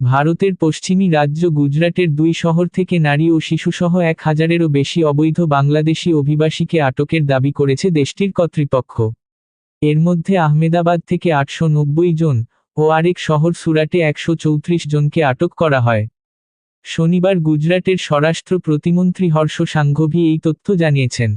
ভারতের পশ্চিমী রাজ্য গুজরাটের দুই শহর থেকে নারী ও শিশুসহ এক হাজারেরও বেশি অবৈধ বাংলাদেশি অভিবাসীকে আটকের দাবি করেছে দেশটির কর্তৃপক্ষ। এর মধ্যে আহমেদাবাদ থেকে আটশো নব্বই জন ও আরেক শহর সুরাটে একশো চৌত্রিশ জনকে আটক করা হয়। শনিবার গুজরাটের স্বরাষ্ট্র প্রতিমন্ত্রী হর্ষ সাংঘভি এই তথ্য জানিয়েছেন।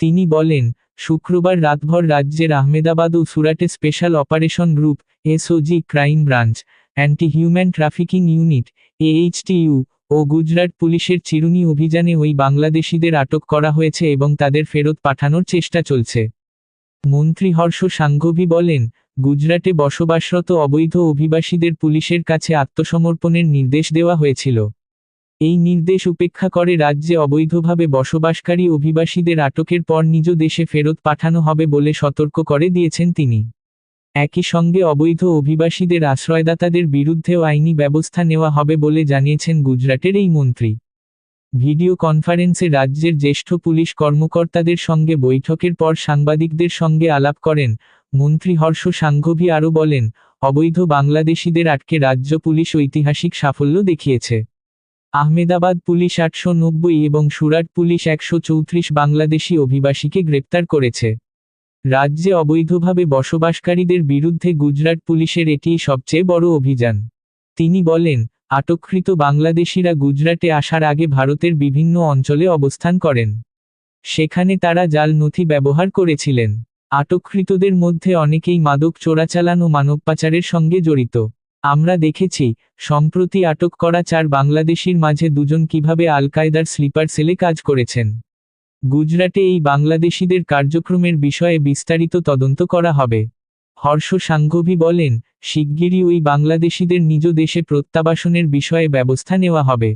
তিনি বলেন, শুক্রবার রাতভর রাজ্যের আহমেদাবাদ ও সুরাটে special operation group SOG crime branch anti human trafficking unit HTU ও গুজরাট পুলিশের চিরুনি অভিযানে ওই বাংলাদেশিদের আটক করা হয়েছে এবং তাদের ফেরত পাঠানোর চেষ্টা চলছে। মন্ত্রী হর্ষ সাংঘভি বলেন, গুজরাটে বসবাসরত অবৈধ অভিবাসীদের পুলিশের কাছে আত্মসমর্পণের নির্দেশ দেওয়া হয়েছিল। এই নির্দেশ উপেক্ষা করে রাজ্যে অবৈধভাবে বসবাসকারী অভিবাসীদের আটকের পর নিজ দেশে ফেরত পাঠানো হবে বলে সতর্ক করে দিয়েছেন তিনি। একই সঙ্গে অবৈধ অভিবাসীদের আশ্রয়দাতাদের বিরুদ্ধেও আইনি ব্যবস্থা নেওয়া হবে বলে জানিয়েছেন গুজরাটের এই মন্ত্রী। ভিডিও কনফারেন্সে রাজ্যের জ্যেষ্ঠ পুলিশ কর্মকর্তাদের সঙ্গে বৈঠকের পর সাংবাদিকদের সঙ্গে আলাপ করেন মন্ত্রী হর্ষ সাংঘভি আরও বলেন, অবৈধ বাংলাদেশিদের আটকে রাজ্য পুলিশ ঐতিহাসিক সাফল্য দেখিয়েছে। আহমেদাবাদ পুলিশ আটশো নব্বই এবং সুরাট পুলিশ একশো চৌত্রিশ বাংলাদেশি অভিবাসীকে গ্রেপ্তার করেছে। রাজ্যে অবৈধভাবে বসবাসকারীদের বিরুদ্ধে গুজরাট পুলিশের এটিই সবচেয়ে বড় অভিযান। তিনি বলেন, আটককৃত বাংলাদেশিরা গুজরাটে আসার আগে ভারতের বিভিন্ন অঞ্চলে অবস্থান করেন। সেখানে তারা জাল নথি ব্যবহার করেছিলেন। আটককৃতদের মধ্যে অনেকেই মাদক চোরাচালান ও মানব পাচারের সঙ্গে জড়িত। আমরা দেখেছি, সম্প্রতি আটক করা চার বাংলাদেশির মাঝে দুজন কীভাবে আল কায়দার স্লিপার সেলে কাজ করেছেন। গুজরাটে এই বাংলাদেশিদের কার্যক্রমের বিষয়ে বিস্তারিত তদন্ত করা হবে। হর্ষ সাংঘভি বলেন, শিগগিরই ওই বাংলাদেশিদের নিজ দেশে প্রত্যাবাসনের বিষয়ে ব্যবস্থা নেওয়া হবে।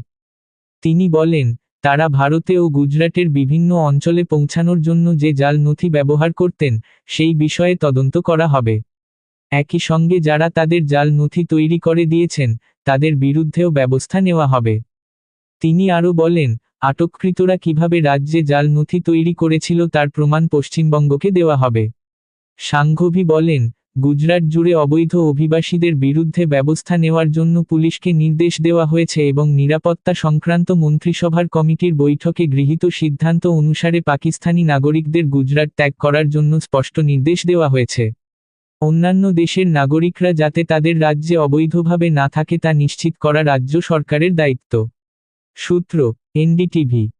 তিনি বলেন, তারা ভারতে ও গুজরাটের বিভিন্ন অঞ্চলে পৌঁছানোর জন্য যে জাল নথি ব্যবহার করতেন, সেই বিষয়ে তদন্ত করা হবে। একই সঙ্গে যারা তাদের জাল নথি তৈরি করে দিয়েছেন, তাদের বিরুদ্ধেও ব্যবস্থা নেওয়া হবে। তিনি আরও বলেন আটককৃতরা কীভাবে রাজ্যে জাল নথি তৈরি করেছিল তার প্রমাণ পশ্চিমবঙ্গকে দেওয়া হবে। সাংঘভি বলেন, গুজরাট জুড়ে অবৈধ অভিবাসীদের বিরুদ্ধে ব্যবস্থা নেওয়ার জন্য পুলিশকে নির্দেশ দেওয়া হয়েছে এবং নিরাপত্তা সংক্রান্ত মন্ত্রিসভার কমিটির বৈঠকে গৃহীত সিদ্ধান্ত অনুসারে পাকিস্তানি নাগরিকদের গুজরাট ত্যাগ করার জন্য স্পষ্ট নির্দেশ দেওয়া হয়েছে। অন্যান্য দেশের নাগরিকরা যাতে তাদের রাজ্যে অবৈধভাবে না থাকে তা নিশ্চিত করা রাজ্য সরকারের দায়িত্ব। সূত্র এনডিটিভি।